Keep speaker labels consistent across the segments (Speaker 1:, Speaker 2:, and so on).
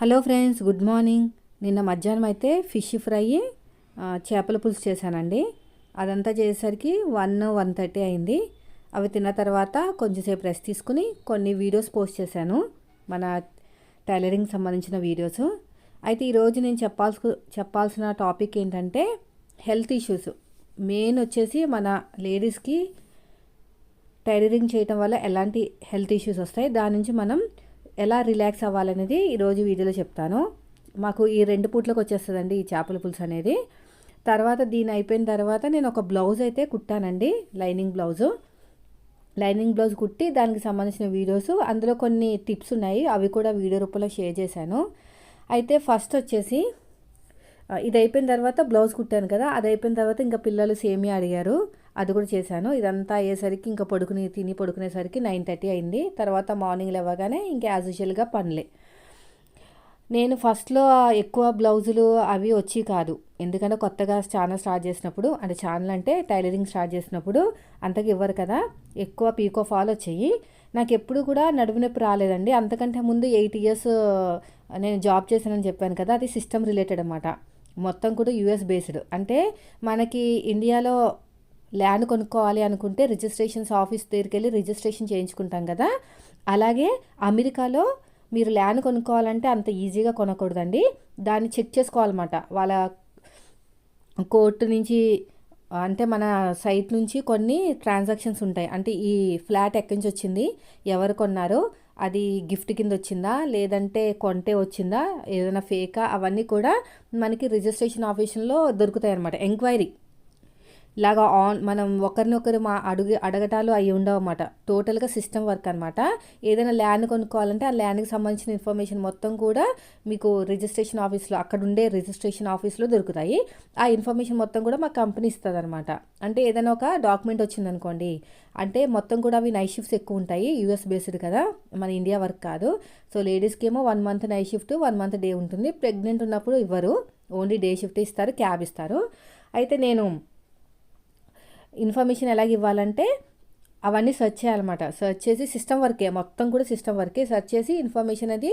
Speaker 1: Hello friends good morning. నిన్న మధ్యాహ్నం అయితే ఫిష్ ఫ్రై చేపల పులుసు చేశానండి. అదంతా చేసేసరికి వన్ వన్ థర్టీ అయింది. అవి తిన్న తర్వాత కొంచెంసేపు రెస్ట్ తీసుకుని కొన్ని వీడియోస్ పోస్ట్ చేశాను. మన టైలరింగ్ సంబంధించిన వీడియోస్. అయితే ఈరోజు నేను చెప్పాల్సి చెప్పాల్సిన టాపిక్ ఏంటంటే హెల్త్ ఇష్యూస్. మెయిన్ వచ్చేసి మన లేడీస్కి టైలరింగ్ చేయటం వల్ల ఎలాంటి హెల్త్ ఇష్యూస్ వస్తాయి. దాని నుంచి మనం ఎలా రిలాక్స్ అవ్వాలనేది ఈరోజు వీడియోలో చెప్తాను. మాకు ఈ రెండు పూట్లకు వచ్చేస్తుందండి ఈ చేపల పులుసు అనేది. తర్వాత దీని అయిపోయిన తర్వాత నేను ఒక బ్లౌజ్ అయితే కుట్టానండి లైనింగ్ బ్లౌజు. లైనింగ్ బ్లౌజ్ కుట్టి దానికి సంబంధించిన వీడియోస్ అందులో కొన్ని టిప్స్ ఉన్నాయి అవి కూడా వీడియో రూపంలో షేర్ చేశాను. అయితే ఫస్ట్ వచ్చేసి ఇది అయిపోయిన తర్వాత బ్లౌజ్ కుట్టాను కదా అది అయిపోయిన తర్వాత ఇంకా పిల్లలు సేమియా అడిగారు. అది కూడా చేశాను. ఇదంతా అయ్యేసరికి ఇంకా పడుకుని తిని పడుకునేసరికి నైన్ థర్టీ అయింది. తర్వాత మార్నింగ్ లేవగానే ఇంకా యాజ్ యూజువల్గా పనులే. నేను ఫస్ట్లో ఎక్కువ బ్లౌజులు అవి వచ్చి కాదు. ఎందుకంటే కొత్తగా ఛానల్ స్టార్ట్ చేసినప్పుడు అంటే ఛానల్ అంటే టైలరింగ్ స్టార్ట్ చేసినప్పుడు అంతకు ఇవ్వరు కదా. ఎక్కువ పీకో ఫాల్ వచ్చాయి. నాకు ఎప్పుడు కూడా నడుము నొప్పి రాలేదండి. అంతకంటే ముందు ఎయిట్ ఇయర్స్ నేను జాబ్ చేశానని చెప్పాను కదా అది సిస్టమ్ రిలేటెడ్ అనమాట మొత్తం కూడా యూఎస్ బేస్డ్. అంటే మనకి ఇండియాలో ల్యాండ్ కొనుక్కోవాలి అనుకుంటే రిజిస్ట్రేషన్స్ ఆఫీస్ దగ్గరికి వెళ్ళి రిజిస్ట్రేషన్ చేయించుకుంటాం కదా. అలాగే అమెరికాలో మీరు ల్యాండ్ కొనుక్కోవాలంటే అంత ఈజీగా కొనకూడదండి. దాన్ని చెక్ చేసుకోవాలన్నమాట. వాళ్ళ కోర్టు నుంచి అంటే మన సైట్ నుంచి కొన్ని ట్రాన్సాక్షన్స్ ఉంటాయి. అంటే ఈ ఫ్లాట్ ఎక్కడి నుంచి వచ్చింది ఎవరు కొన్నారో అది గిఫ్ట్ కింద వచ్చిందా లేదంటే కొంటే వచ్చిందా ఏదైనా ఫేకా అవన్నీ కూడా మనకి రిజిస్ట్రేషన్ ఆఫీసులో దొరుకుతాయి అన్నమాట ఎంక్వైరీ. లాగా ఆన్ మనం ఒకరినొకరు మా అడుగు అడగటాలు అవి ఉండవు అన్నమాట టోటల్గా సిస్టమ్ వర్క్ అనమాట ఏదైనా ల్యాండ్ కొనుక్కోవాలంటే ఆ ల్యాండ్కి సంబంధించిన ఇన్ఫర్మేషన్ మొత్తం కూడా మీకు రిజిస్ట్రేషన్ ఆఫీస్లో అక్కడ ఉండే రిజిస్ట్రేషన్ ఆఫీస్లో దొరుకుతాయి. ఆ ఇన్ఫర్మేషన్ మొత్తం కూడా మా కంపెనీ ఇస్తుంది అనమాట అంటే ఏదైనా ఒక డాక్యుమెంట్ వచ్చిందనుకోండి అంటే మొత్తం కూడా అవి నైట్ షిఫ్ట్స్ ఎక్కువ ఉంటాయి యూఎస్ బేస్డ్ కదా మన ఇండియా వర్క్ కాదు. సో లేడీస్కి ఏమో one month night shift one month day ఉంటుంది. ప్రెగ్నెంట్ ఉన్నప్పుడు ఇవ్వరు. ఓన్లీ డే షిఫ్ట్ ఇస్తారు క్యాబ్ ఇస్తారు. అయితే నేను ఇన్ఫర్మేషన్ ఎలాగ ఇవ్వాలంటే అవన్నీ సెర్చ్ చేయాలన్నమాట. సెర్చ్ చేసి సిస్టమ్ వర్కే మొత్తం కూడా సిస్టమ్ వర్కే. సెర్చ్ చేసి ఇన్ఫర్మేషన్ అది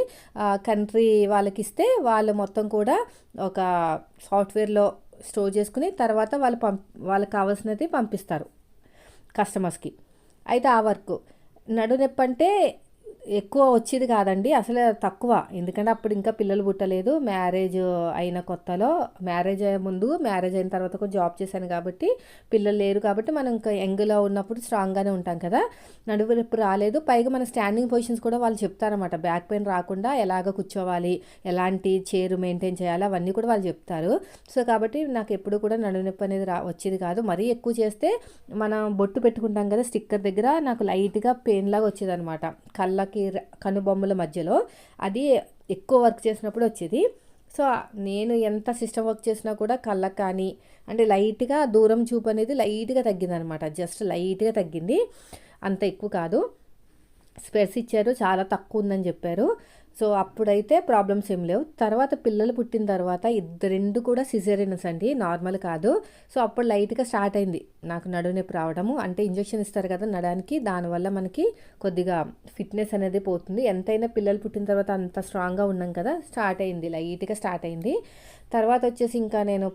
Speaker 1: కంట్రీ వాళ్ళకి ఇస్తే వాళ్ళు మొత్తం కూడా ఒక సాఫ్ట్వేర్లో స్టోర్ చేసుకుని తర్వాత వాళ్ళు పంప్ వాళ్ళకి కావాల్సినది పంపిస్తారు కస్టమర్స్కి. అయితే ఆ వర్క్ నడునొప్పి అంటే ఎక్కువ వచ్చేది కాదండి. అసలు తక్కువ. ఎందుకంటే అప్పుడు ఇంకా పిల్లలు పుట్టలేదు. మ్యారేజ్ అయిన కొత్తలో మ్యారేజ్ అయ్యే ముందు మ్యారేజ్ అయిన తర్వాత కూడా జాబ్ చేశాను కాబట్టి పిల్లలు లేరు కాబట్టి మనం ఇంకా యంగ్లో ఉన్నప్పుడు స్ట్రాంగ్గానే ఉంటాం కదా. నడువు నొప్పి రాలేదు. పైగా మన స్టాండింగ్ పొజిషన్స్ కూడా వాళ్ళు చెప్తారన్నమాట. బ్యాక్ పెయిన్ రాకుండా ఎలాగ కూర్చోవాలి ఎలాంటి చైర్ మెయింటైన్ చేయాలి అవన్నీ కూడా వాళ్ళు చెప్తారు. సో కాబట్టి నాకు ఎప్పుడు కూడా నడుము నొప్పి అనేది రా వచ్చేది కాదు. మరీ ఎక్కువ చేస్తే మనం బొట్టు పెట్టుకుంటాం కదా స్టిక్కర్ దగ్గర నాకు లైట్గా పెయిన్ లాగా వచ్చేది అనమాట కళ్ళకు ర- కనుబొమ్మల మధ్యలో అది ఎక్కువ వర్క్ చేసినప్పుడు వచ్చేది. సో నేను ఎంత సిస్టమ్ వర్క్ చేసినా కూడా కళ్ళ కానీ అంటే లైట్గా దూరం చూపు అనేది లైట్గా తగ్గింది అనమాట జస్ట్ లైట్గా తగ్గింది. అంత ఎక్కువ కాదు. స్పెర్స్ ఇచ్చారు చాలా తక్కువ ఉందని చెప్పారు. సో అప్పుడైతే ప్రాబ్లమ్స్ ఏం లేవు. తర్వాత పిల్లలు పుట్టిన తర్వాత ఇద్దరు రెండు కూడా సిజేరియన్స్ అండి నార్మల్ కాదు. సో అప్పుడు లైట్గా స్టార్ట్ అయింది. నాకు నడువు నొప్పి రావడము అంటే ఇంజెక్షన్ ఇస్తారు కదా నడానికి దానివల్ల మనకి కొద్దిగా ఫిట్నెస్ అనేది పోతుంది. ఎంతైనా పిల్లలు పుట్టిన తర్వాత అంత స్ట్రాంగ్గా ఉన్నాం కదా స్టార్ట్ అయింది లైట్గా స్టార్ట్ అయింది. తర్వాత వచ్చేసి ఇంకా నేను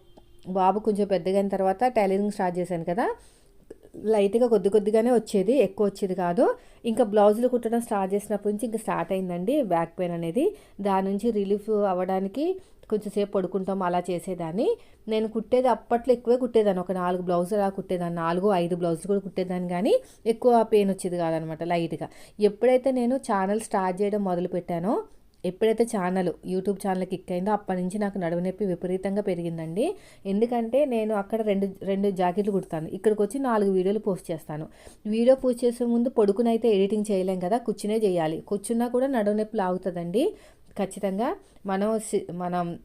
Speaker 1: బాబు కొంచెం పెద్దగా అయిన తర్వాత టైలరింగ్ స్టార్ట్ చేశాను కదా. లైట్గా కొద్ది కొద్దిగానే వచ్చేది ఎక్కువ వచ్చేది కాదు. ఇంకా బ్లౌజులు కుట్టడం స్టార్ట్ చేసినప్పటి నుంచి ఇంకా స్టార్ట్ అయిందండి బ్యాక్ పెయిన్ అనేది. దాని నుంచి రిలీఫ్ అవ్వడానికి కొంచెంసేపు పడుకుంటాం అలా చేసేదాన్ని. నేను కుట్టేది అప్పట్లో ఎక్కువే కుట్టేదాన్ని. ఒక నాలుగు బ్లౌజులు అలా కుట్టేదాన్ని. నాలుగు ఐదు బ్లౌజులు కూడా కుట్టేదాన్ని కానీ ఎక్కువ పెయిన్ వచ్చేది కాదనమాట లైట్గా. ఎప్పుడైతే నేను ఛానల్ స్టార్ట్ చేయడం మొదలు పెట్టానో ఎప్పుడైతే ఛానల్ యూట్యూబ్ ఛానల్ కిక్ అయిందో అప్పటి నుంచి నాకు నడుము నొప్పి విపరీతంగా పెరిగిందండి. ఎందుకంటే నేను అక్కడ రెండు రెండు జాకెట్లు కుడతాను. ఇక్కడికి వచ్చి నాలుగు వీడియోలు పోస్ట్ చేస్తాను. వీడియో పోస్ట్ చేసే ముందు పొడుకునైతే అయితే ఎడిటింగ్ చేయలేం కదా కూర్చునే చేయాలి. కూర్చున్నా కూడా నడుము నొప్పి లాగుతుందండి. ఖచ్చితంగా మనం సి- మనం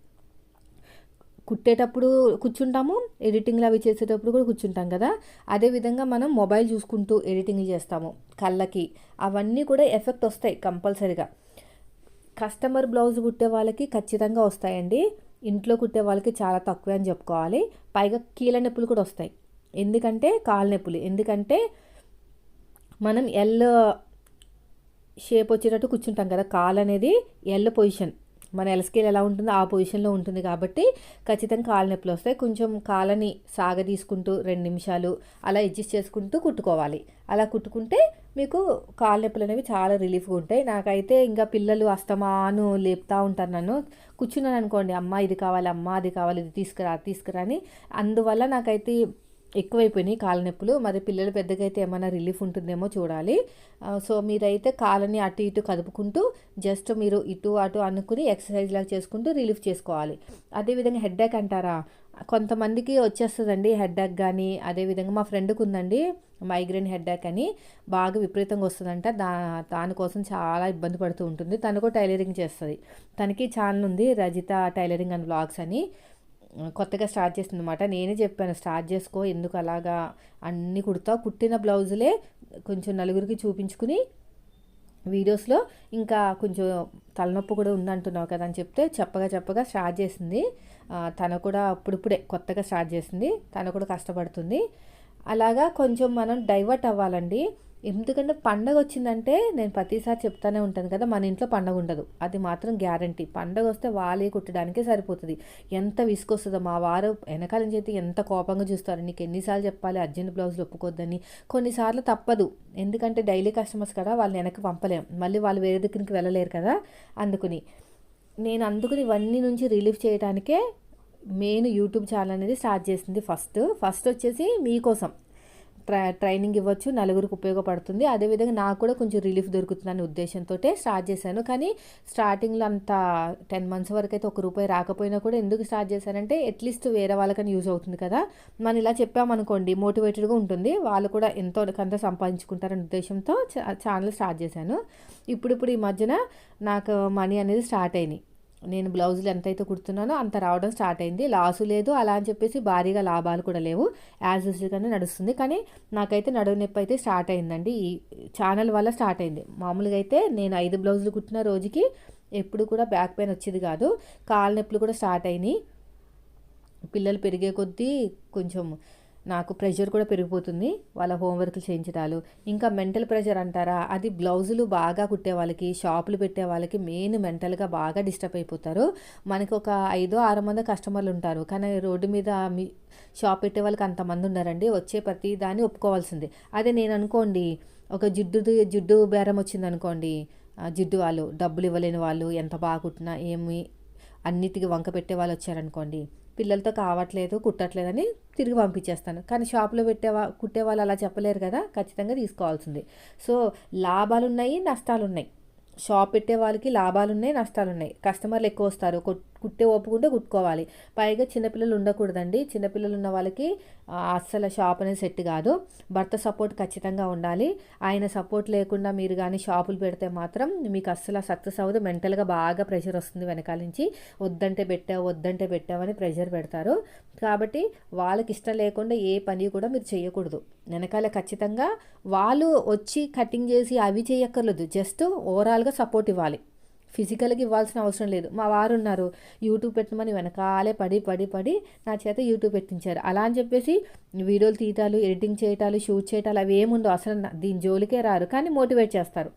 Speaker 1: కుట్టేటప్పుడు కూర్చుంటాము ఎడిటింగ్లు అవి చేసేటప్పుడు కూడా కూర్చుంటాం కదా. అదేవిధంగా మనం మొబైల్ చూసుకుంటూ ఎడిటింగ్ చేస్తాము. కళ్ళకి అవన్నీ కూడా ఎఫెక్ట్ వస్తాయి కంపల్సరీగా. కస్టమర్ బ్లౌజ్ కుట్టే వాళ్ళకి ఖచ్చితంగా వస్తాయండి. ఇంట్లో కుట్టే వాళ్ళకి చాలా తక్కువే అని చెప్పుకోవాలి. పైగా కీళ్ళ నొప్పులు కూడా వస్తాయి. ఎందుకంటే కాళ్ళ నొప్పులు. ఎందుకంటే మనం ఎల్ షేప్ వచ్చేటట్టు కూర్చుంటాం కదా. కాల్ అనేది ఎల్ పొజిషన్. మన ఎల్ స్కేల్ ఎలా ఉంటుందో ఆ పొజిషన్లో ఉంటుంది కాబట్టి ఖచ్చితంగా కాళ్ళ నొప్పులు వస్తాయి. కొంచెం కాళ్ళని సాగ తీసుకుంటూ రెండు నిమిషాలు అలా అడ్జస్ట్ చేసుకుంటూ కుట్టుకోవాలి. అలా కుట్టుకుంటే మీకు కాళ్ళ నొప్పులు అనేవి చాలా రిలీఫ్గా ఉంటాయి. నాకైతే ఇంకా పిల్లలు అస్తమాను లేపుతూ ఉంటారు నన్ను. కూర్చున్నాను అనుకోండి అమ్మ ఇది కావాలి అమ్మ అది కావాలి ఇది తీసుకురా తీసుకురా అని. అందువల్ల నాకైతే ఎక్కువైపోయినాయి కాళ్ళ నొప్పులు. మరి పిల్లలు పెద్దగా అయితే ఏమైనా రిలీఫ్ ఉంటుందేమో చూడాలి. సో మీరైతే కాళ్ళని అటు ఇటు కదుపుకుంటూ జస్ట్ మీరు ఇటు అటు అనుకుని ఎక్సర్సైజ్ లాగా చేసుకుంటూ రిలీఫ్ చేసుకోవాలి. అదేవిధంగా హెడ్ఏక్ అంటారా? కొంతమందికి వచ్చేస్తుందండి హెడ్ఏక్ కానీ అదేవిధంగా మా ఫ్రెండ్కి ఉందండి మైగ్రేన్ హెడ్ఏక్ అని బాగా విపరీతంగా వస్తుందంట. దా దానికోసం చాలా ఇబ్బంది పడుతూ ఉంటుంది. తను కూడా టైలరింగ్ చేస్తుంది. తనకి ఛానల్ ఉంది రజిత టైలరింగ్ అండ్ బ్లాగ్స్ అని. కొత్తగా స్టార్ట్ చేసింది అనమాట నేనే చెప్పాను స్టార్ట్ చేసుకో ఎందుకు అలాగా? అన్నీ కుడతావు కుట్టిన బ్లౌజులే కొంచెం నలుగురికి చూపించుకుని వీడియోస్లో ఇంకా కొంచెం తలనొప్పి కూడా ఉందంటున్నావు కదా అని చెప్తే చెప్పగా చెప్పగా స్టార్ట్ చేసింది. తను కూడా అప్పుడిప్పుడే కొత్తగా స్టార్ట్ చేసింది. తను కూడా కష్టపడుతుంది. అలాగా కొంచెం మనం డైవర్ట్ అవ్వాలండి. ఎందుకంటే పండగ వచ్చిందంటే నేను ప్రతిసారి చెప్తానే ఉంటాను కదా మన ఇంట్లో పండగ ఉండదు. అది మాత్రం గ్యారంటీ. పండగ వస్తే వాళ్ళే కుట్టడానికే సరిపోతుంది. ఎంత విసుకొస్తుందో మా వారు వెనకాల నుంచి అయితే ఎంత కోపంగా చూస్తారు. నీకు ఎన్నిసార్లు చెప్పాలి అర్జెంట్ బ్లౌజులు ఒప్పుకోద్దని కొన్నిసార్లు తప్పదు. ఎందుకంటే డైలీ కస్టమర్స్ కదా వాళ్ళని వెనక్కి పంపలేం. మళ్ళీ వాళ్ళు వేరే దగ్గరికి వెళ్ళలేరు కదా అందుకుని. నేను అందుకుని ఇవన్నీ నుంచి రిలీఫ్ చేయడానికే మెయిన్ యూట్యూబ్ ఛానల్ అనేది స్టార్ట్ చేసింది ఫస్ట్. ఫస్ట్ వచ్చేసి మీకోసం. ట్రైనింగ్ ఇవ్వచ్చు నలుగురికి ఉపయోగపడుతుంది. అదేవిధంగా నాకు కూడా కొంచెం రిలీఫ్ దొరుకుతుందనే ఉద్దేశంతో స్టార్ట్ చేశాను. కానీ స్టార్టింగ్లో అంత టెన్ మంత్స్ వరకు అయితే ఒక రూపాయి రాకపోయినా కూడా ఎందుకు స్టార్ట్ చేశానంటే అట్లీస్ట్ వేరే వాళ్ళకని యూజ్ అవుతుంది కదా. మనం ఇలా చెప్పామనుకోండి మోటివేటెడ్గా ఉంటుంది. వాళ్ళు కూడా ఎంతో కొంత సంపాదించుకుంటారనే ఉద్దేశంతో ఛానల్ స్టార్ట్ చేశాను. ఇప్పుడిప్పుడు ఈ మధ్యన నాకు మనీ అనేది స్టార్ట్ అయినాయి నేను బ్లౌజులు ఎంతైతే కుడుతున్నానో అంత రావడం స్టార్ట్ అయింది. లాసు లేదు అలా అని చెప్పేసి భారీగా లాభాలు కూడా లేవు. యాజ్ యూజువల్గానే నడుస్తుంది. కానీ నాకైతే నడువు నొప్పి అయితే స్టార్ట్ అయిందండి. ఈ ఛానల్ వల్ల స్టార్ట్ అయింది. మామూలుగా అయితే నేను ఐదు బ్లౌజులు కుట్టిన రోజుకి ఎప్పుడు కూడా బ్యాక్ పెయిన్ వచ్చేది కాదు. కాళ్ళ నొప్పులు కూడా స్టార్ట్ అయినాయి. పిల్లలు పెరిగే కొద్దీ కొంచెం నాకు ప్రెషర్ కూడా పెరిగిపోతుంది వాళ్ళ హోంవర్క్లు చేయించడాలు. ఇంకా మెంటల్ ప్రెషర్ అంటారా? అది బ్లౌజులు బాగా కుట్టే వాళ్ళకి షాపులు పెట్టే వాళ్ళకి మెయిన్ మెంటల్గా బాగా డిస్టర్బ్ అయిపోతారు. మనకి ఒక ఐదో ఆరు మంది కస్టమర్లు ఉంటారు. కానీ రోడ్డు మీద మీ షాప్ పెట్టే వాళ్ళకి అంతమంది ఉన్నారండి. వచ్చే ప్రతి దాన్ని ఒప్పుకోవాల్సిందే. అదే నేను అనుకోండి ఒక జిడ్డు జిడ్డు బేరం వచ్చింది అనుకోండి జిడ్డు వాళ్ళు డబ్బులు ఇవ్వలేని వాళ్ళు ఎంత బాగా కుట్టినా ఏమి అన్నిటికీ వంక పెట్టే వాళ్ళు వచ్చారనుకోండి పిల్లలతో కావట్లేదు కుట్టట్లేదని తిరిగి పంపించేస్తాను. కానీ షాప్లో పెట్టేవా కుట్టే వాళ్ళు అలా చెప్పలేరు కదా ఖచ్చితంగా తీసుకోవాల్సింది. సో లాభాలు ఉన్నాయి నష్టాలు ఉన్నాయి షాప్ పెట్టే వాళ్ళకి లాభాలు ఉన్నాయి నష్టాలు ఉన్నాయి కస్టమర్లు ఎక్కువ వస్తారు కుట్టే ఒప్పుకుంటే కుట్టుకోవాలి. పైగా చిన్నపిల్లలు ఉండకూడదండి. చిన్నపిల్లలు ఉన్న వాళ్ళకి అస్సలు షాప్ అనేది సెట్ కాదు. భర్త సపోర్ట్ ఖచ్చితంగా ఉండాలి. ఆయన సపోర్ట్ లేకుండా మీరు కానీ షాపులు పెడితే మాత్రం మీకు అస్సలు సక్సెస్ అవ్వదు. మెంటల్గా బాగా ప్రెషర్ వస్తుంది వెనకాల నుంచి. వద్దంటే పెట్టావు వద్దంటే పెట్టావని ప్రెషర్ పెడతారు. కాబట్టి వాళ్ళకి ఇష్టం లేకుండా ఏ పని కూడా మీరు చేయకూడదు. వెనకాల ఖచ్చితంగా వాళ్ళు వచ్చి కటింగ్ చేసి అవి చేయక్కర్లేదు. జస్ట్ ఓవరాల్గా సపోర్ట్ ఇవ్వాలి. ఫిజికల్గా ఇవ్వాల్సిన అవసరం లేదు. మా వారు ఉన్నారు. యూట్యూబ్ పెట్టమని వెనకాలే పడి పడి పడి నా చేత యూట్యూబ్ పెట్టించారు. అలా అని చెప్పేసి వీడియోలు తీయటాలు ఎడిటింగ్ చేయటాలు షూట్ చేయటాలు అవి ఏముండో అసలు దీని జోలికే రారు. కానీ మోటివేట్ చేస్తారు.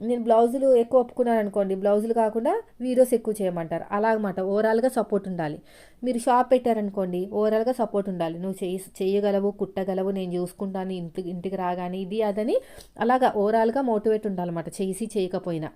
Speaker 1: నేను బ్లౌజులు ఎక్కువ ఒప్పుకున్నాను అనుకోండి. బ్లౌజులు కాకుండా వీడియోస్ ఎక్కువ చేయమంటారు. అలాగమాట. ఓవరాల్గా సపోర్ట్ ఉండాలి. మీరు షాప్ పెట్టారనుకోండి. ఓవరాల్గా సపోర్ట్ ఉండాలి. నువ్వు చేయి చేయగలవు కుట్టగలవు నేను చూసుకుంటాను ఇంటికి ఇంటికి రాగానే ఇది అదని అలాగా ఓవరాల్గా మోటివేట్ ఉండాలన్నమాట. చేసి చేయకపోయినా.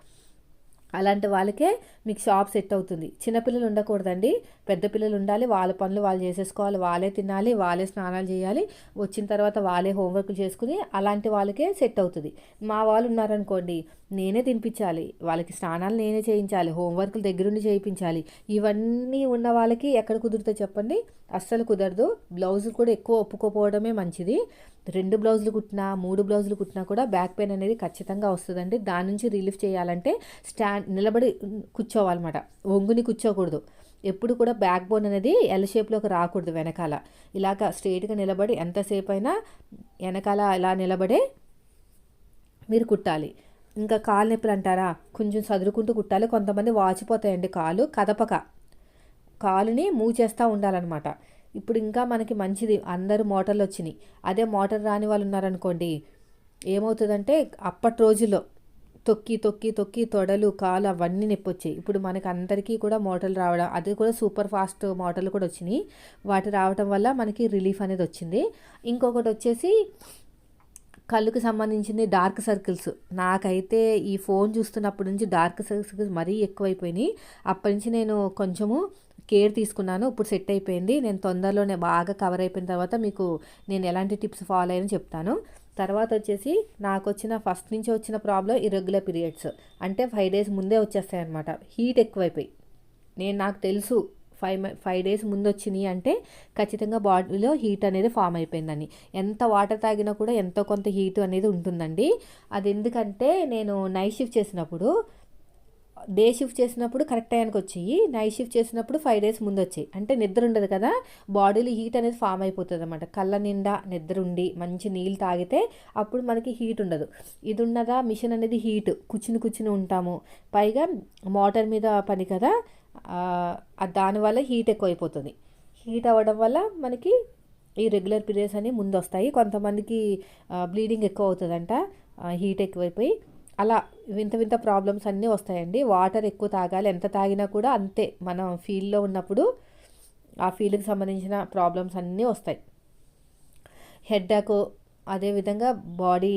Speaker 1: అలాంటి వాళ్ళకే మీకు షాప్ సెట్ అవుతుంది. చిన్నపిల్లలు ఉండకూడదండి. పెద్ద పిల్లలు ఉండాలి. వాళ్ళ పనులు వాళ్ళు చేసేసుకోవాలి. వాళ్ళే తినాలి. వాళ్ళే స్నానాలు చేయాలి. వచ్చిన తర్వాత వాళ్ళే హోంవర్క్ చేసుకుని అలాంటి వాళ్ళకే సెట్ అవుతుంది. మా వాళ్ళు ఉన్నారనుకోండి నేనే తినిపించాలి వాళ్ళకి స్నానాలు నేనే చేయించాలి హోంవర్క్లు దగ్గరుండి చేయించాలి. ఇవన్నీ ఉన్న వాళ్ళకి ఎక్కడ కుదురుతో చెప్పండి? అస్సలు కుదరదు. బ్లౌజులు కూడా ఎక్కువ ఒప్పుకోపోవడమే మంచిది. రెండు బ్లౌజులు కుట్టినా మూడు బ్లౌజులు కుట్టినా కూడా బ్యాక్ పెయిన్ అనేది ఖచ్చితంగా వస్తుందండి. దాని నుంచి రిలీఫ్ చేయాలంటే స్టాండ్ నిలబడి కూర్చోవాలన్నమాట. ఒంగుని కూర్చోకూడదు. ఎప్పుడు కూడా బ్యాక్ బోన్ అనేది ఎల్ షేప్లోకి రాకూడదు వెనకాల. ఇలాగ స్ట్రేట్గా నిలబడి ఎంతసేపు అయినా వెనకాల ఇలా నిలబడే మీరు కుట్టాలి. ఇంకా కాలు నొప్పులు అంటారా? కొంచెం చదురుకుంటూ కుట్టాలి. కొంతమంది వాచిపోతాయండి కాలు. కదపక. కాలుని మూవ్ చేస్తూ ఉండాలన్నమాట. ఇప్పుడు ఇంకా మనకి మంచిది. అందరూ మోటార్లు వచ్చినాయి. అదే మోటార్ రాని వాళ్ళు ఉన్నారనుకోండి ఏమవుతుందంటే అప్పటి రోజుల్లో తొక్కి తొక్కి తొక్కి తొడలు కాలు అవన్నీ నొప్పి వచ్చాయి. ఇప్పుడు మనకి అందరికీ కూడా మోటార్లు రావడం అది కూడా సూపర్ ఫాస్ట్ మోటార్లు కూడా వచ్చినాయి. వాటి రావడం వల్ల మనకి రిలీఫ్ అనేది వచ్చింది. ఇంకొకటి వచ్చేసి కళ్ళుకి సంబంధించింది డార్క్ సర్కిల్స్. నాకైతే ఈ ఫోన్ చూస్తున్నప్పటి నుంచి డార్క్ సర్కిల్స్ మరీ ఎక్కువైపోయినాయి. అప్పటి నుంచి నేను కొంచెము కేర్ తీసుకున్నాను. ఇప్పుడు సెట్ అయిపోయింది. నేను తొందరలోనే బాగా కవర్ అయిపోయిన తర్వాత మీకు నేను ఎలాంటి టిప్స్ ఫాలో అయ్యని చెప్తాను. తర్వాత వచ్చేసి నాకు వచ్చిన ఫస్ట్ నుంచి వచ్చిన ప్రాబ్లం ఇరెగ్యులర్ పీరియడ్స్. అంటే ఫైవ్ డేస్ ముందే వచ్చేస్తాయి అనమాట హీట్ ఎక్కువైపోయి. నేను నాకు తెలుసు ఫైవ్ ఫైవ్ డేస్ ముందు వచ్చినాయి అంటే ఖచ్చితంగా బాడీలో హీట్ అనేది ఫామ్ అయిపోయిందని ఎంత వాటర్ తాగినా కూడా ఎంతో కొంత హీట్ అనేది ఉంటుందండి. అది ఎందుకంటే నేను నైట్ షిఫ్ట్ చేసినప్పుడు డే షిఫ్ట్ చేసినప్పుడు కరెక్ట్ టైంకి వచ్చాయి. నైట్ షిఫ్ట్ చేసినప్పుడు ఫైవ్ డేస్ ముందు వచ్చాయి అంటే నిద్ర ఉండదు కదా బాడీలో హీట్ అనేది ఫామ్ అయిపోతుంది అనమాట కళ్ళ నిండా నిద్ర ఉండి మంచి నీళ్ళు తాగితే అప్పుడు మనకి హీట్ ఉండదు. ఇది ఉన్నదా మిషన్ అనేది హీట్. కూర్చుని కూర్చుని ఉంటాము. పైగా మోటార్ మీద పని కదా దానివల్ల హీట్ ఎక్కువైపోతుంది. హీట్ అవ్వడం వల్ల మనకి ఈ రెగ్యులర్ పీరియడ్స్ అని ముందు వస్తాయి కొంతమందికి బ్లీడింగ్ ఎక్కువ అవుతుందంట హీట్ ఎక్కువైపోయి అలా వింత వింత ప్రాబ్లమ్స్ అన్నీ వస్తాయండి. వాటర్ ఎక్కువ తాగాలి. ఎంత తాగినా కూడా అంతే. మనం ఫీల్డ్లో ఉన్నప్పుడు ఆ ఫీల్డ్కి సంబంధించిన ప్రాబ్లమ్స్ అన్నీ వస్తాయి. హెడ్డాక్ అదేవిధంగా బాడీ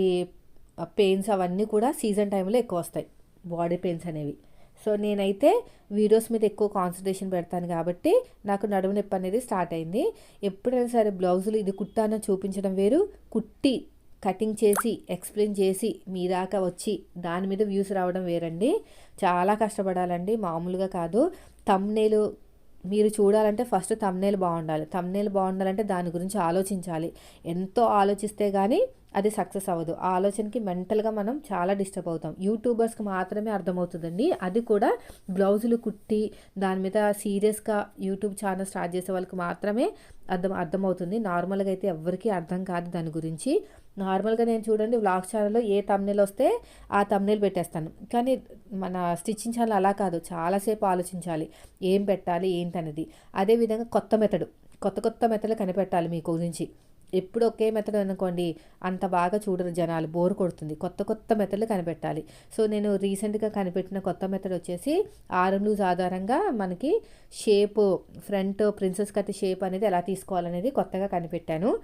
Speaker 1: పెయిన్స్ అవన్నీ కూడా సీజన్ టైంలో ఎక్కువ వస్తాయి. బాడీ పెయిన్స్ అనేవి. సో నేనైతే వీడియోస్ మీద ఎక్కువ కాన్సన్ట్రేషన్ పెడతాను కాబట్టి నాకు నడుము నొప్పి అనేది స్టార్ట్ అయింది. ఎప్పుడైనా సరే బ్లౌజులు ఇది కుట్టానో చూపించడం వేరు. కుట్టి కటింగ్ చేసి ఎక్స్ప్లెయిన్ చేసి మీ దాకా వచ్చి దాని మీద వ్యూస్ రావడం వేరండి. చాలా కష్టపడాలండి మామూలుగా కాదు. తమ్నేలు మీరు చూడాలంటే ఫస్ట్ తమ్నేలు బాగుండాలి. తమ్నేలు బాగుండాలంటే దాని గురించి ఆలోచించాలి. ఎంతో ఆలోచిస్తే కానీ అది సక్సెస్ అవ్వదు. ఆ ఆలోచనకి మెంటల్గా మనం చాలా డిస్టర్బ్ అవుతాం. యూట్యూబర్స్కి మాత్రమే అర్థమవుతుందండి. అది కూడా బ్లౌజులు కుట్టి దాని మీద సీరియస్గా యూట్యూబ్ ఛానల్ స్టార్ట్ చేసే వాళ్ళకి మాత్రమే అర్థం అర్థమవుతుంది. నార్మల్గా అయితే ఎవరికీ అర్థం కాదు దాని గురించి. నార్మల్గా నేను చూడండి వ్లాగ్ ఛానల్లో ఏ తమ్నేల్ వస్తే ఆ తమ్నేల్ పెట్టేస్తాను. కానీ మన స్టిచ్చింగ్ ఛానల్ అలా కాదు. చాలాసేపు ఆలోచించాలి. ఏం పెట్టాలి ఏంటనేది. అదేవిధంగా కొత్త మెథడు కొత్త కొత్త మెథడ్లు కనిపెట్టాలి మీ గురించి. ఎప్పుడు ఒకే మెథడ్ అనుకోండి అంత బాగా చూడరు జనాలు బోర్ కొడుతుంది. కొత్త కొత్త మెథడ్లు కనిపెట్టాలి. సో నేను రీసెంట్గా కనిపెట్టిన కొత్త మెథడ్ వచ్చేసి ఆరం లూజ్ ఆధారంగా మనకి shape front princess cut shape అనేది ఎలా తీసుకోవాలనేది కొత్తగా కనిపెట్టాను.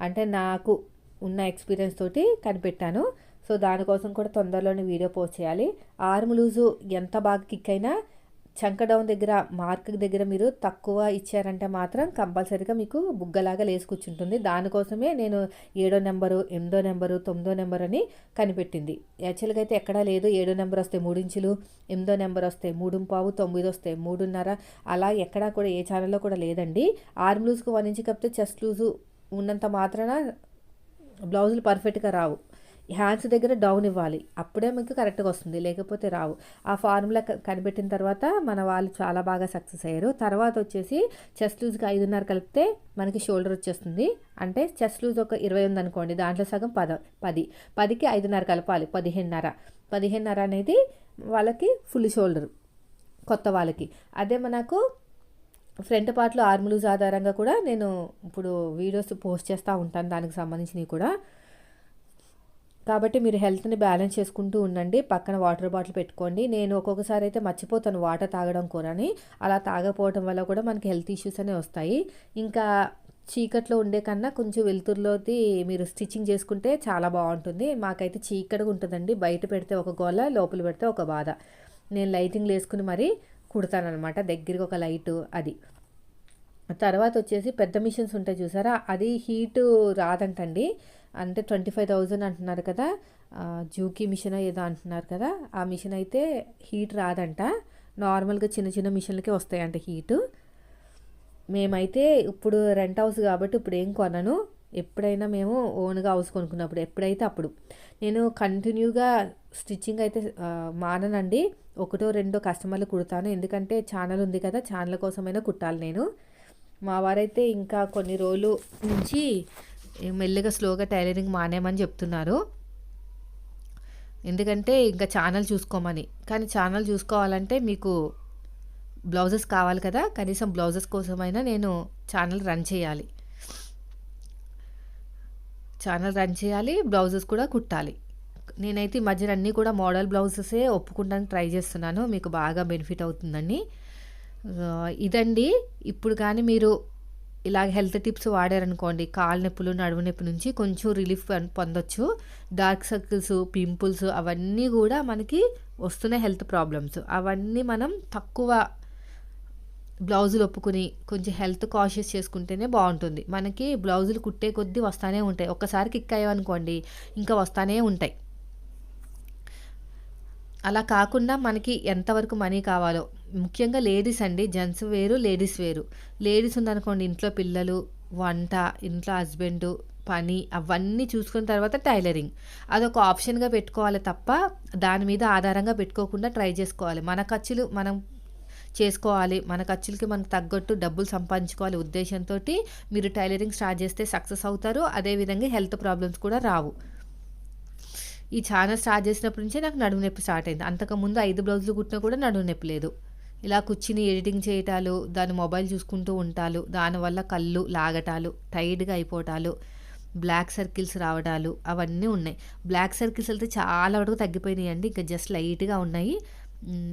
Speaker 1: అంటే నాకు ఉన్న ఎక్స్పీరియన్స్ తోటి కనిపెట్టాను. సో దానికోసం కూడా తొందరలోనే వీడియో పోస్ట్ చేయాలి. ఆర్మ్ లూజు ఎంత బాగా కిక్ అయినా చంక డౌన్ దగ్గర మార్క్ దగ్గర మీరు తక్కువ ఇచ్చారంటే మాత్రం కంపల్సరీగా మీకు బుగ్గలాగా లేసి కూర్చుంటుంది. దానికోసమే నేను ఏడో నెంబరు ఎనిమిదో నెంబరు తొమ్మిదో నెంబర్ అని కనిపెట్టింది. యాక్చువల్గా అయితే ఎక్కడా లేదు. ఏడో నెంబర్ వస్తే మూడించులు ఎనిమిదో నెంబర్ వస్తే మూడు పావు తొమ్మిది వస్తే మూడున్నర. అలా ఎక్కడా కూడా ఏ ఛానల్లో కూడా లేదండి. ఆర్మ్ లూజ్కి వన్ ఇంచ్ కప్పితే చెస్ట్ లూజు ఉన్నంత మాత్రాన బ్లౌజులు పర్ఫెక్ట్గా రావు. హ్యాండ్స్ దగ్గర డౌన్ ఇవ్వాలి. అప్పుడే మీకు కరెక్ట్గా వస్తుంది. లేకపోతే రావు. ఆ ఫార్ములా కనిపెట్టిన తర్వాత మన వాళ్ళు చాలా బాగా సక్సెస్ అయ్యారు. తర్వాత వచ్చేసి చెస్ట్ లూజ్కి ఐదున్నర కలిపితే మనకి షోల్డర్ వచ్చేస్తుంది. అంటే చెస్ట్ లూజ్ ఒక ఇరవై ఉంది అనుకోండి. దాంట్లో సగం పద పది. పదికి ఐదున్నర కలపాలి. పదిహేనున్నర. పదిహేనున్నర అనేది వాళ్ళకి ఫుల్ షోల్డర్. కొత్త వాళ్ళకి. అదే మనకు ఫ్రంట్ పార్ట్లో ఆర్ములూజ్ ఆధారంగా కూడా నేను ఇప్పుడు వీడియోస్ పోస్ట్ చేస్తూ ఉంటాను. దానికి సంబంధించినవి కూడా. కాబట్టి మీరు హెల్త్ని బ్యాలెన్స్ చేసుకుంటూ ఉండండి. పక్కన వాటర్ బాటిల్ పెట్టుకోండి. నేను ఒక్కొక్కసారి అయితే మర్చిపోతాను వాటర్ తాగడం కూరని. అలా తాగకపోవడం వల్ల కూడా మనకి హెల్త్ ఇష్యూస్ అనే వస్తాయి. ఇంకా చీకట్లో ఉండే కన్నా కొంచెం వెలుతురులోది మీరు స్టిచ్చింగ్ చేసుకుంటే చాలా బాగుంటుంది. మాకైతే చీకటిగా ఉంటుందండి. బయట పెడితే ఒక గోళ లోపల పెడితే ఒక బాధ. నేను లైటింగ్లు వేసుకుని మరీ కుడతానమాట దగ్గరికి ఒక లైటు అది. తర్వాత వచ్చేసి పెద్ద మిషన్స్ ఉంటాయి చూసారా? అది హీటు రాదంటండి. అంటే ట్వంటీ ఫైవ్ థౌజండ్ అంటున్నారు కదా. జూకీ మిషన్ ఏదో అంటున్నారు కదా. ఆ మిషన్ అయితే హీట్ రాదంట. నార్మల్గా చిన్న చిన్న మిషన్లకే వస్తాయంట హీటు. మేమైతే ఇప్పుడు రెంట్ హౌస్ కాబట్టి ఇప్పుడు ఏం కొనను. ఎప్పుడైనా మేము ఓన్గా హౌస్ కొనుక్కున్నప్పుడు ఎప్పుడైతే అప్పుడు. నేను కంటిన్యూగా స్టిచ్చింగ్ అయితే మాననండి. ఒకటో రెండో కస్టమర్లు కుడతాను. ఎందుకంటే ఛానల్ ఉంది కదా ఛానల్ కోసమైనా కుట్టాలి నేను. మా వారైతే ఇంకా కొన్ని రోజులు నుంచి మెల్లగా స్లోగా టైలరింగ్ మానేమని చెప్తున్నారు. ఎందుకంటే ఇంకా ఛానల్ చూసుకోమని. కానీ ఛానల్ చూసుకోవాలంటే మీకు బ్లౌజెస్ కావాలి కదా. కనీసం బ్లౌజెస్ కోసమైనా నేను ఛానల్ రన్ చేయాలి. ఛానల్ రన్ చేయాలి బ్లౌజెస్ కూడా కుట్టాలి. నేనైతే ఈ మధ్యన అన్నీ కూడా మోడల్ బ్లౌజెసే ఒప్పుకుంటానికి ట్రై చేస్తున్నాను. మీకు బాగా బెనిఫిట్ అవుతుందండి ఇదండి. ఇప్పుడు కానీ మీరు ఇలాగ హెల్త్ టిప్స్ వాడారనుకోండి కాళ్ళ నొప్పులు నడుము నొప్పి నుంచి కొంచెం రిలీఫ్ పొందొచ్చు. డార్క్ సర్కిల్స్ పింపుల్స్ అవన్నీ కూడా మనకి వస్తున్న హెల్త్ ప్రాబ్లమ్స్ అవన్నీ మనం తక్కువ బ్లౌజులు ఒప్పుకుని కొంచెం హెల్త్ కాషియస్ చేసుకుంటేనే బాగుంటుంది. మనకి బ్లౌజులు కుట్టే కొద్దీ వస్తానే ఉంటాయి. ఒక్కసారి కిక్ అయ్యామనుకోండి ఇంకా వస్తానే ఉంటాయి. అలా కాకుండా మనకి ఎంతవరకు మనీ కావాలో ముఖ్యంగా లేడీస్ అండి. జెంట్స్ వేరు లేడీస్ వేరు. లేడీస్ ఉందనుకోండి ఇంట్లో పిల్లలు వంట ఇంట్లో హస్బెండ్ పని అవన్నీ చూసుకున్న తర్వాత టైలరింగ్. అదొక ఆప్షన్గా పెట్టుకోవాలి తప్ప దాని మీద ఆధారంగా పెట్టుకోకుండా ట్రై చేసుకోవాలి. మన ఖర్చులు మనం చేసుకోవాలి. మన ఖర్చులకి మనకు తగ్గట్టు డబ్బులు సంపాదించుకోవాలి ఉద్దేశంతో మీరు టైలరింగ్ స్టార్ట్ చేస్తే సక్సెస్ అవుతారు. అదేవిధంగా హెల్త్ ప్రాబ్లమ్స్ కూడా రావు. ఈ ఛానల్ స్టార్ట్ చేసినప్పటి నుంచే నాకు నడుము నొప్పి స్టార్ట్ అయింది. అంతకుముందు ఐదు బ్లౌజులు కుట్టినా కూడా నడుము నొప్పి లేదు. ఇలా కూర్చుని ఎడిటింగ్ చేయటాలు దాని మొబైల్ చూసుకుంటూ ఉంటాలు దానివల్ల కళ్ళు లాగటాలు టైడ్గా అయిపోవటాలు బ్లాక్ సర్కిల్స్ రావడాలు అవన్నీ ఉన్నాయి. బ్లాక్ సర్కిల్స్ అయితే చాలా వరకు తగ్గిపోయినాయి అండి ఇంకా జస్ట్ లైట్గా ఉన్నాయి.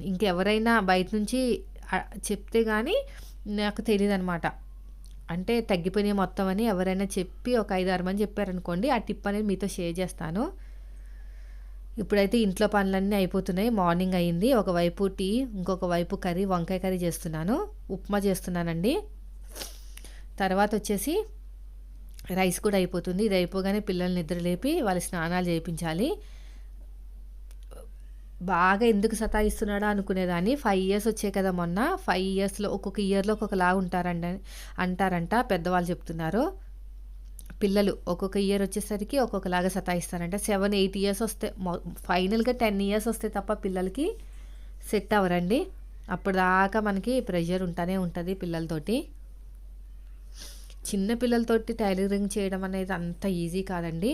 Speaker 1: ఇంకెవరైనా బయట నుంచి చెప్తే కానీ నాకు తెలియదు అనమాట అంటే తగ్గిపోయినాయి మొత్తం అని ఎవరైనా చెప్పి ఒక ఐదు ఆరు మంది చెప్పారనుకోండి ఆ టిప్ అనేది మీతో షేర్ చేస్తాను. ఇప్పుడైతే ఇంట్లో పనులన్నీ అయిపోతున్నాయి. మార్నింగ్ అయింది. ఒకవైపు టీ ఇంకొక వైపు కర్రీ వంకాయ కర్రీ చేస్తున్నాను. ఉప్మా చేస్తున్నానండి. తర్వాత వచ్చేసి రైస్ కూడా అయిపోతుంది. ఇది అయిపోగానే పిల్లల్ని నిద్ర లేపి వాళ్ళ స్నానాలు చేయించాలి. బాగా ఎందుకు సతాయిస్తున్నాడా అనుకునేదాన్ని. ఫైవ్ ఇయర్స్ వచ్చాయి కదా మొన్న. ఫైవ్ ఇయర్స్లో ఒక్కొక్క ఇయర్లో ఒక్కొక్కలా ఉంటారంట అంటారంట పెద్దవాళ్ళు చెప్తున్నారు. పిల్లలు ఒక్కొక్క ఇయర్ వచ్చేసరికి ఒక్కొక్కలాగా సతాయిస్తారంట. సెవెన్ ఎయిట్ ఇయర్స్ వస్తే ఫైనల్గా టెన్ ఇయర్స్ వస్తే తప్ప పిల్లలకి సెట్ అవ్వరండి. అప్పుడు దాకా మనకి ప్రెషర్ ఉంటూనే ఉంటుంది పిల్లలతోటి. చిన్న పిల్లలతోటి టైలరింగ్ చేయడం అనేది అంత ఈజీ కాదండి.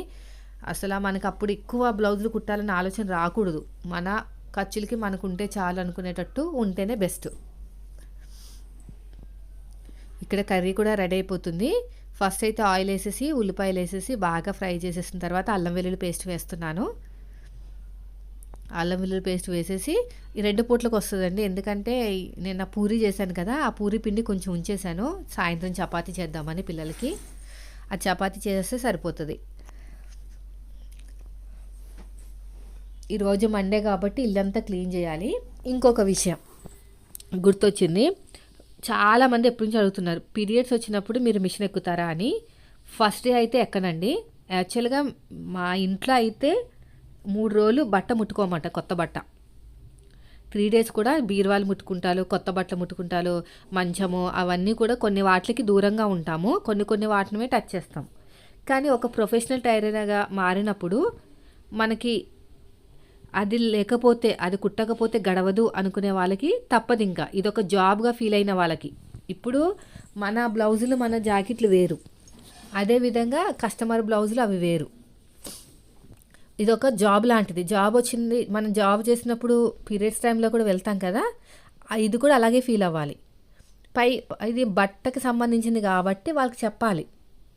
Speaker 1: అసలు మనకు అప్పుడు ఎక్కువ బ్లౌజులు కుట్టాలన్న ఆలోచన రాకూడదు. మన ఖర్చులకి మనకు ఉంటే చాలు అనుకునేటట్టు ఉంటేనే బెస్ట్ ఇక్కడ కర్రీ కూడా రెడీ అయిపోతుంది. ఫస్ట్ అయితే ఆయిల్ వేసేసి ఉల్లిపాయలు వేసేసి బాగా ఫ్రై చేసేసిన తర్వాత అల్లం వెల్లుల్లి పేస్ట్ వేస్తున్నాను. అల్లం వెల్లుల్లి పేస్ట్ వేసేసి రెండు పూట్లకు వస్తుందండి. ఎందుకంటే నేను పూరి చేశాను కదా ఆ పూరి పిండి కొంచెం ఉంచేసాను సాయంత్రం చపాతీ చేద్దామని పిల్లలకి. ఆ చపాతీ చేస్తే సరిపోతుంది. ఈరోజు మండే కాబట్టి ఇల్లంతా క్లీన్ చేయాలి. ఇంకొక విషయం గుర్తొచ్చింది. చాలామంది ఎప్పటి నుంచి అడుగుతున్నారు పీరియడ్స్ వచ్చినప్పుడు మీరు మిషన్ ఎక్కుతారా? అని. ఫస్ట్ డే అయితే ఎక్కనండి. యాక్చువల్గా మా ఇంట్లో అయితే మూడు రోజులు బట్ట ముట్టుకోమంట కొత్త బట్ట. త్రీ డేస్ కూడా బీరువాలు ముట్టుకుంటారు కొత్త బట్టలు ముట్టుకుంటారు మంచము అవన్నీ కూడా కొన్ని వాటికి దూరంగా ఉంటాము. కొన్ని కొన్ని వాటిని టచ్ చేస్తాం. కానీ ఒక ప్రొఫెషనల్ టైలర్గా మారినప్పుడు మనకి అది లేకపోతే అది కుట్టకపోతే గడవదు అనుకునే వాళ్ళకి తప్పదు ఇంకా. ఇదొక జాబ్గా ఫీల్ అయిన వాళ్ళకి. ఇప్పుడు మన బ్లౌజులు మన జాకెట్లు వేరు. అదేవిధంగా కస్టమర్ బ్లౌజులు అవి వేరు. ఇది ఒక జాబ్ లాంటిది. జాబ్ వచ్చింది మనం జాబ్ చేసినప్పుడు పీరియడ్స్ టైంలో కూడా వెళ్తాం కదా ఇది కూడా అలాగే ఫీల్ అవ్వాలి. పై ఇది బట్టకి సంబంధించింది కాబట్టి వాళ్ళకి చెప్పాలి.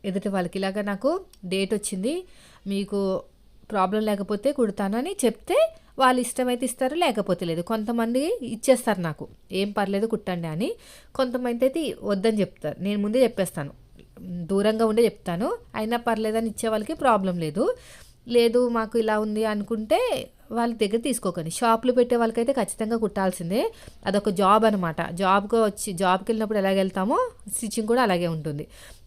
Speaker 1: ఎదుటి వాళ్ళకి ఇలాగ నాకు డేట్ వచ్చింది మీకు ప్రాబ్లం లేకపోతే కుడతాను అని చెప్తే వాళ్ళు ఇష్టమైతే ఇస్తారు లేకపోతే లేదు. కొంతమంది ఇచ్చేస్తారు నాకు. ఏం పర్లేదు కుట్టండి అని. కొంతమంది అయితే వద్దని చెప్తారు. నేను ముందే చెప్పేస్తాను. దూరంగా ఉండే చెప్తాను. అయినా పర్లేదని ఇచ్చే వాళ్ళకి ప్రాబ్లం లేదు. లేదు మాకు ఇలా ఉంది అనుకుంటే వాళ్ళ దగ్గర తీసుకోకండి. షాపులు పెట్టే వాళ్ళకైతే ఖచ్చితంగా కుట్టాల్సిందే. అదొక జాబ్ అనమాట జాబ్కి వచ్చి జాబ్కి వెళ్ళినప్పుడు ఎలాగ వెళ్తామో స్టిచ్చింగ్ కూడా అలాగే ఉంటుంది.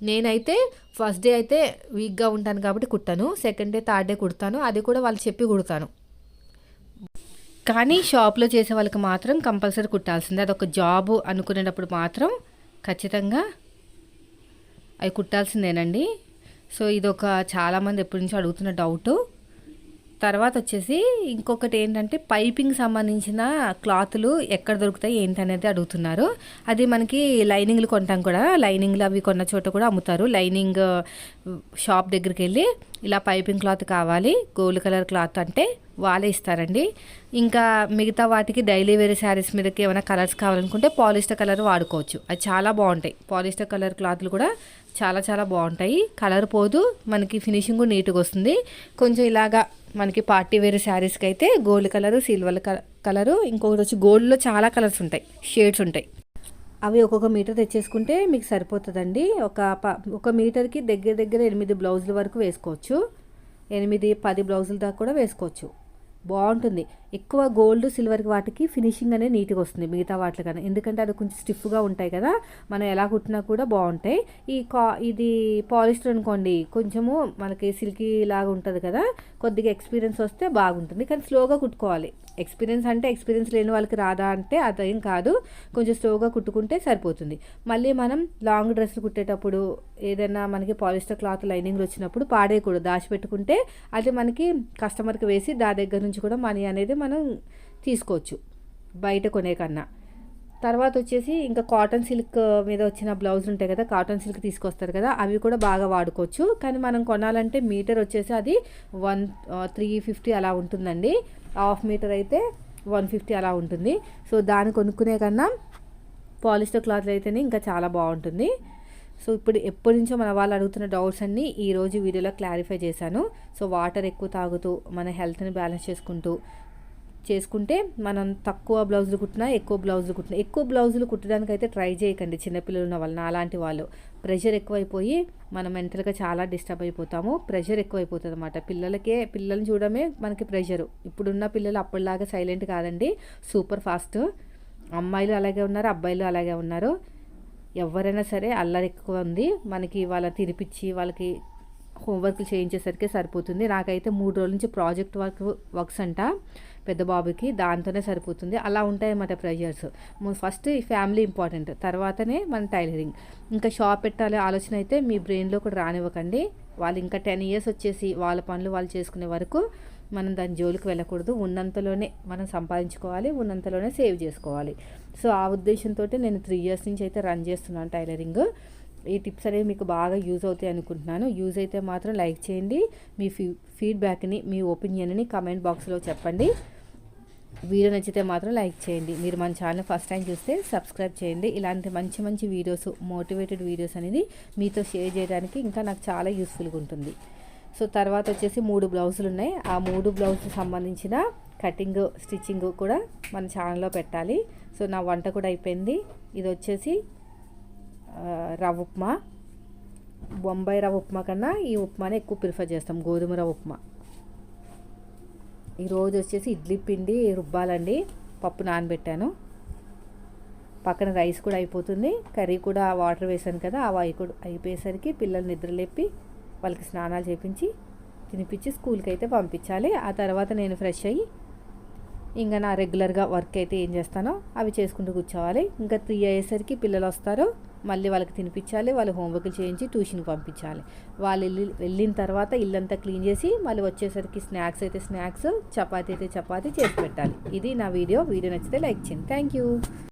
Speaker 1: నేనైతే ఫస్ట్ డే అయితే వీక్గా ఉంటాను కాబట్టి కుట్టాను. సెకండ్ డే థర్డ్ డే కుడతాను. అది కూడా వాళ్ళు చెప్పి కుడతాను. కానీ షాప్లో చేసే వాళ్ళకి మాత్రం కంపల్సరీ కుట్టాల్సిందే. అదొక జాబ్ అనుకునేటప్పుడు మాత్రం ఖచ్చితంగా అవి కుట్టాల్సిందేనండి. సో ఇదొక చాలామంది ఎప్పటి నుంచో అడుగుతున్న డౌటు. తర్వాత వచ్చేసి ఇంకొకటి ఏంటంటే పైపింగ్ సంబంధించిన క్లాతులు ఎక్కడ దొరుకుతాయి ఏంటి అనేది అడుగుతున్నారు. అది మనకి లైనింగ్లు కొంటాం కూడా. లైనింగ్లు అవి కొన్న చోట కూడా అమ్ముతారు. లైనింగ్ షాప్ దగ్గరికి వెళ్ళి ఇలా పైపింగ్ క్లాత్ కావాలి. గోల్డ్ కలర్ క్లాత్ అంటే వాళ్ళే ఇస్తారండి. ఇంకా మిగతా వాటికి డైలీ వేరే శారీస్ మీదకి ఏమైనా కలర్స్ కావాలనుకుంటే పాలిస్టర్ కలర్ వాడుకోవచ్చు. అది చాలా బాగుంటాయి. పాలిస్టర్ కలర్ క్లాత్లు కూడా చాలా చాలా బాగుంటాయి. కలర్ పోదు మనకి ఫినిషింగ్ కూడా నీట్గా వస్తుంది. కొంచెం ఇలాగా మనకి పార్టీ వేర్ శారీస్కి అయితే గోల్డ్ కలరు సిల్వర్ కలరు ఇంకొకటి వచ్చి గోల్డ్లో చాలా కలర్స్ ఉంటాయి షేడ్స్ ఉంటాయి. అవి ఒక్కొక్క మీటర్ తెచ్చేసుకుంటే మీకు సరిపోతుందండి. ఒక ప ఒక మీటర్కి దగ్గర దగ్గర ఎనిమిది బ్లౌజుల వరకు వేసుకోవచ్చు. ఎనిమిది పది బ్లౌజుల దాకా కూడా వేసుకోవచ్చు. బాగుంటుంది. ఎక్కువ గోల్డ్ సిల్వర్ వాటికి ఫినిషింగ్ అనేది నీట్గా వస్తుంది మిగతా వాటికన్నా ఎందుకంటే అది కొంచెం స్టిఫ్గా ఉంటాయి కదా మనం ఎలా కుట్టినా కూడా బాగుంటాయి. ఈ కా ఇది పాలిస్టర్ అనుకోండి కొంచెము మనకి సిల్కీ లాగా ఉంటుంది కదా కొద్దిగా ఎక్స్పీరియన్స్ వస్తే బాగుంటుంది. కానీ స్లోగా కుట్టుకోవాలి. ఎక్స్పీరియన్స్ అంటే ఎక్స్పీరియన్స్ లేని వాళ్ళకి రాదా అంటే అదేం కాదు. కొంచెం స్లోగా కుట్టుకుంటే సరిపోతుంది. మళ్ళీ మనం లాంగ్ డ్రెస్సులు కుట్టేటప్పుడు ఏదైనా మనకి పాలిస్టర్ క్లాత్ లైనింగ్ వచ్చినప్పుడు పాడేయకూడదు. దాచిపెట్టుకుంటే అది మనకి కస్టమర్కి వేసి దా దగ్గర నుంచి కూడా మనీ అనేది మనం తీసుకోవచ్చు బయట కొనే కన్నా. తర్వాత వచ్చేసి ఇంకా కాటన్ సిల్క్ మీద వచ్చిన బ్లౌజులు ఉంటాయి కదా కాటన్ సిల్క్ తీసుకొస్తారు కదా అవి కూడా బాగా వాడుకోవచ్చు. కానీ మనం కొనాలంటే మీటర్ వచ్చేసి అది వన్ త్రీ ఫిఫ్టీ అలా ఉంటుందండి. హాఫ్ మీటర్ అయితే వన్ ఫిఫ్టీ అలా ఉంటుంది. సో దాన్ని కొనుక్కునే కన్నా పాలిస్టర్ క్లాత్లు అయితేనే ఇంకా చాలా బాగుంటుంది. సో ఇప్పుడు ఎప్పటి నుంచో మన వాళ్ళు అడుగుతున్న డౌట్స్ అన్నీ ఈరోజు వీడియోలో క్లారిఫై చేశాను. సో వాటర్ ఎక్కువ తాగుతూ మన హెల్త్ని బ్యాలెన్స్ చేసుకుంటూ చేసుకుంటే మనం తక్కువ బ్లౌజులు కుట్టినా ఎక్కువ బ్లౌజులు కుట్టినా ఎక్కువ బ్లౌజులు కుట్టడానికి అయితే ట్రై చేయకండి చిన్నపిల్లలు ఉన్న వాళ్ళు అలాంటి వాళ్ళు ప్రెషర్ ఎక్కువైపోయి మనం మెంటల్గా చాలా డిస్టర్బ్ అయిపోతాము. ప్రెషర్ ఎక్కువైపోతుంది అనమాట పిల్లలకే పిల్లల్ని చూడమే మనకి ప్రెషరు. ఇప్పుడున్న పిల్లలు అప్పటిలాగా సైలెంట్ కాదండి. Super fast. అమ్మాయిలు అలాగే ఉన్నారు అబ్బాయిలు అలాగే ఉన్నారు. ఎవరైనా సరే అల్లరి ఎక్కువ ఉంది. మనకి వాళ్ళ తినిపించి వాళ్ళకి హోంవర్క్లు చేయించేసరికి సరిపోతుంది. నాకైతే మూడు రోజుల నుంచి ప్రాజెక్ట్ వర్క్ వర్క్స్ అంట. పెద్ద బాబుకి దాంతోనే సరిపోతుంది. అలా ఉంటాయి అన్నమాట ప్రెషర్స్ ఫస్ట్ ఫ్యామిలీ ఇంపార్టెంట్ తర్వాతనే మన టైలరింగ్ ఇంకా షాప్ పెట్టాలి ఆలోచన అయితే మీ బ్రెయిన్లో కూడా రానివ్వకండి. వాళ్ళు ఇంకా టెన్ ఇయర్స్ వచ్చేసి వాళ్ళ పనులు వాళ్ళు చేసుకునే వరకు మనం దాని జోలికి వెళ్ళకూడదు. ఉన్నంతలోనే మనం సంపాదించుకోవాలి ఉన్నంతలోనే సేవ్ చేసుకోవాలి. సో ఆ ఉద్దేశంతో నేను త్రీ ఇయర్స్ నుంచి అయితే రన్ చేస్తున్నాను టైలరింగ్ ఈ టిప్స్ అనేవి మీకు బాగా యూజ్ అవుతాయి అనుకుంటున్నాను. యూజ్ అయితే మాత్రం లైక్ చేయండి. మీ ఫీ ఫీడ్బ్యాక్ని మీ ఒపీనియన్ని కమెంట్ బాక్స్లో చెప్పండి. వీడియో నచ్చితే మాత్రం లైక్ చేయండి. మీరు మన ఛానల్ ఫస్ట్ టైం చూస్తే సబ్స్క్రైబ్ చేయండి. ఇలాంటి మంచి మంచి వీడియోస్ మోటివేటెడ్ వీడియోస్ అనేది మీతో షేర్ చేయడానికి ఇంకా నాకు చాలా యూస్ఫుల్గా ఉంటుంది. సో తర్వాత వచ్చేసి మూడు బ్లౌజులు ఉన్నాయి. ఆ మూడు బ్లౌజ్కి సంబంధించిన కటింగ్ స్టిచ్చింగ్ కూడా మన ఛానల్లో పెట్టాలి. సో నా వంట కూడా అయిపోయింది. ఇది వచ్చేసి రవ్వ ఉప్మా. బొంబాయి రవ్వ ఉప్మా కన్నా ఈ ఉప్మానే ఎక్కువ ప్రిఫర్ చేస్తాం. గోధుమ రవ్వ ఉప్మా. ఈరోజు వచ్చేసి ఇడ్లీ పిండి రుబ్బాలండి. పప్పు నానబెట్టాను. పక్కన రైస్ కూడా అయిపోతుంది. కర్రీ కూడా వాటర్ వేసాను కదా అవి అయి అయిపోయేసరికి పిల్లలు నిద్రలేపి వాళ్ళకి స్నానాలు చేపించి తినిపించి స్కూల్కి అయితే పంపించాలి. ఆ తర్వాత నేను ఫ్రెష్ అయ్యి ఇంకా నా రెగ్యులర్గా వర్క్ అయితే ఏం చేస్తానో అవి చేసుకుంటూ కూర్చోవాలి. ఇంకా త్రీ అయ్యేసరికి పిల్లలు వస్తారు. మళ్ళీ వాళ్ళకి తినిపించాలి వాళ్ళు హోంవర్క్లు చేయించి ట్యూషన్కి పంపించాలి. వాళ్ళు వెళ్ళి వెళ్ళిన తర్వాత ఇల్లంతా క్లీన్ చేసి మళ్ళీ వచ్చేసరికి స్నాక్స్ అయితే స్నాక్స్ చపాతీ అయితే చపాతీ చేసి పెట్టాలి. ఇది నా వీడియో. వీడియో నచ్చితే లైక్ చేయండి. Thank you.